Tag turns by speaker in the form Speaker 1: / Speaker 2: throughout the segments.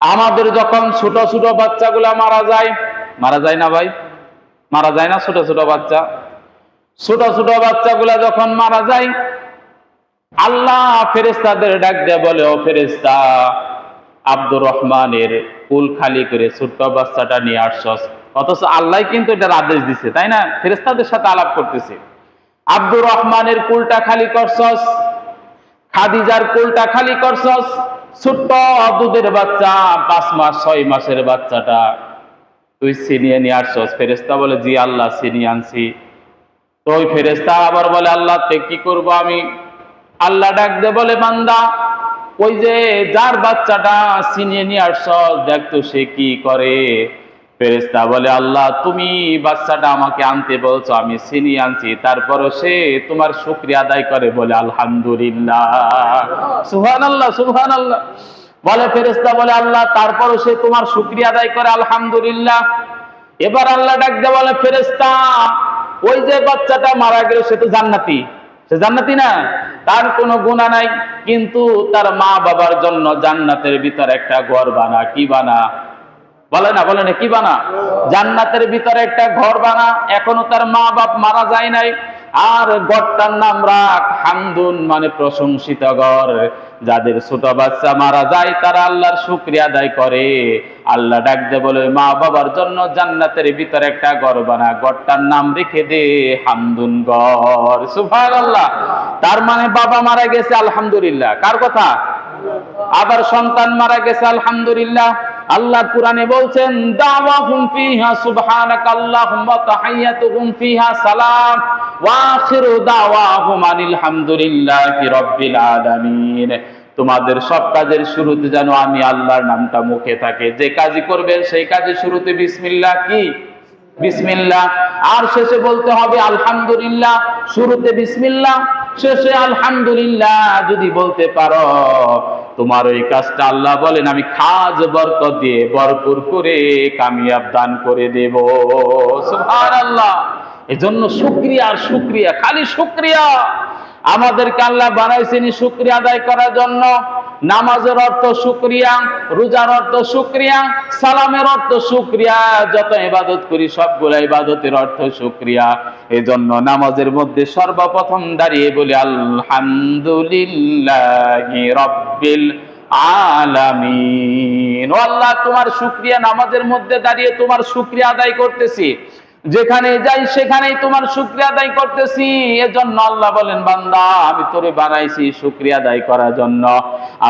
Speaker 1: আমাদের যখন ছোট ছোট বাচ্চাগুলা মারা যায় মারা যায় না ভাই? মারা যায় না ছোট ছোট বাচ্চা? ছোট ছোট বাচ্চাগুলা যখন মারা যায়, আল্লাহ ফেরেস্তাদের ডাক দেয় বলে, ও ফেরেস্তা আব্দুর রহমানের কুল খালি করে ছোট্ট বাচ্চাটা নিয়ে আসছস। অথচ আল্লাহ কিন্তু এটার আদেশ দিছে, তাই না? ফেরেস্তাদের সাথে আলাপ করতেছে। আব্দুর রহমানের কুলটা খালি করছস? খাদিজার কুলটা খালি করছস। ছোট্ট দুধের বাচ্চা, পাঁচ মাস, ছয় মাসের বাচ্চাটা। তুই ছিনিয়ে নিয়ে আসছস। ফেরেস্তা বলে, জি আল্লাহ, ছিনিয়ে আনছি। তো ওই ফেরেস্তা আবার বলে, আল্লাহ, তে কি করব আমি? আল্লাহ ডাক দে বলে, বান্দা, ওই যে যার বাচ্চাটা ছিনিয়ে নিয়ে আসছস, দেখ তো সে কি করে। ফেরেস্তা বলে, আল্লাহ, তুমি বাচ্চাটা আমাকে আনতে বলছো, আমি ছিনিয়ে আনছি। তারপরও সে তোমার শুক্রিয়া আদায় করে বলে, আলহামদুলিল্লাহ। সুহান আল্লাহ সুহান আল্লাহ বলে ফেরেস্তা বলে, আল্লাহ, তারপরও সে তোমার শুক্রিয়া আদায় করে, আলহামদুলিল্লাহ। এবার আল্লাহ ডাক দে বলে ফেরেস্তা ওই যে বাচ্চাটা মারা গেল, সে তো জান্নাতি। সে জান্নাতি না? তার কোনো গুণা নাই, কিন্তু তার মা বাবার জন্য জান্নাতের ভিতরে একটা ঘর বানা। কি বানা? বলে না বলে না, কি বানা? জান্নাতের ভিতরে একটা ঘর বানা, এখনও তার মা বাপ মারা যায় নাই। আর গড়টার নাম রাখ হামদুন মানে প্রশংসিত ঘর। যাদের ছোট বাচ্চা মারা যায়, তারা আল্লাহর শুক্রিয়া আদায় করে। আল্লাহ ডাক দে বলে মা বাবার জন্য জান্নাতের ভিতরে একটা ঘর বানা, ঘরটার নাম রেখে দে হামদুন ঘর। সুভাগ আল্লাহ তার মানে বাবা মারা গেছে, আলহামদুলিল্লাহ। কার কথা? আবার সন্তান মারা গেছে, আলহামদুলিল্লাহ। আল্লাহ কোরআনে বলছেন, দাওয়াহুম ফিহা সুবহানাকা আল্লাহুম্মা তাহিয়াতুহুম ফিহা সালাম, ওয়া আখিরু দাওয়াহুম আনিল হামদুলিল্লাহি রাব্বিল আলামিন। তোমাদের সব কাজের শুরুতে যেন আমি আল্লাহর নামটা মুখে থাকে। যে কাজই করবেন সেই কাজের শুরুতে বিসমিল্লাহ কি? বিসমিল্লাহ। আর শেষে বলতে হবে, আলহামদুলিল্লাহ। শুরুতে বিসমিল্লাহ শেষে আলহামদুলিল্লাহ যদি বলতে পারো, তোমার ওই কাজটা আল্লাহ বলেন, আমি খাজ বরকত দিয়ে ভরপুর করে কামিয়াব দান করে দেব। আল্লাহ এজন্য শুক্রিয়া আর শুকরিয়া, খালি শুক্রিয়া। আমাদেরকে আল্লাহ বানাইছেন শুক্রিয়া আদায় করার জন্য। নামাজের অর্থ শুক্রিয়া, রোজার অর্থ শুক্রিয়া, সালামের অর্থ শুক্রিয়া, যত ইবাদত করি সবগুলো ইবাদতের অর্থ শুক্রিয়া। এজন্য নামাজের মধ্যে সর্বপ্রথম দাঁড়িয়ে বলি, আলহামদুলিল্লাহ রব্বিল আলামিন। আল্লাহ, তোমার শুক্রিয়া নামাজের মধ্যে দাঁড়িয়ে তোমার শুক্রিয়া আদায় করতেছি। যেখানে যাই সেখানেই তোমার শুক্রিয়া আদায় করতেছি। এজন্য আল্লাহ বলেন, বান্দা, আমি তোরে বানাইছি শুক্রিয়া আদায় করার জন্য।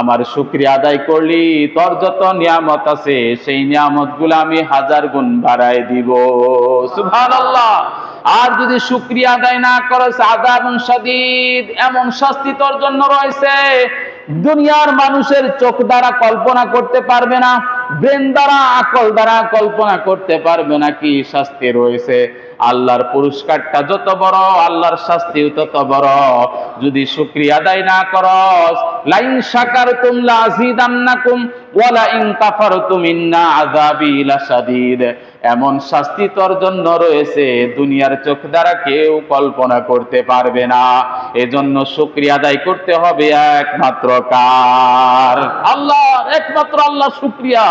Speaker 1: আমার শুক্রিয়া আদায় করলি, তোর যত নিয়ামত আছে, সেই নিয়ামতগুলো আমি হাজার গুণ বাড়াই দিব। সুভান আল্লাহ আর যদি শুক্রিয়া আদায় না করো আদাব সাদিদ এমন শাস্তি তোর জন্য রয়েছে। দুনিয়ার মানুষের চোখ দ্বারা কল্পনা করতে পারবে না। ব্রেন দ্বারা আকল দ্বারা কল্পনা করতে পারবে নাকি শাস্তি রয়েছে। আল্লাহর পুরস্কারটা যত বড়, আল্লাহর শাস্তিও তত বড়। যদি শুক্রিয়া আদায় না করস, লাইন শাকারতুম লাযিদান্নাকুম ওয়ালা ইন কাফারতুম ইন্না আযাবি লাশাদীদ। এমন শাস্তি তোর জন্য রয়েছে, দুনিয়ার চোখ দ্বারা কেউ কল্পনা করতে পারবে না। এজন্য শুক্রিয়া আদায় করতে হবে একমাত্র কার? আল্লাহ, একমাত্র আল্লাহ শুক্রিয়া।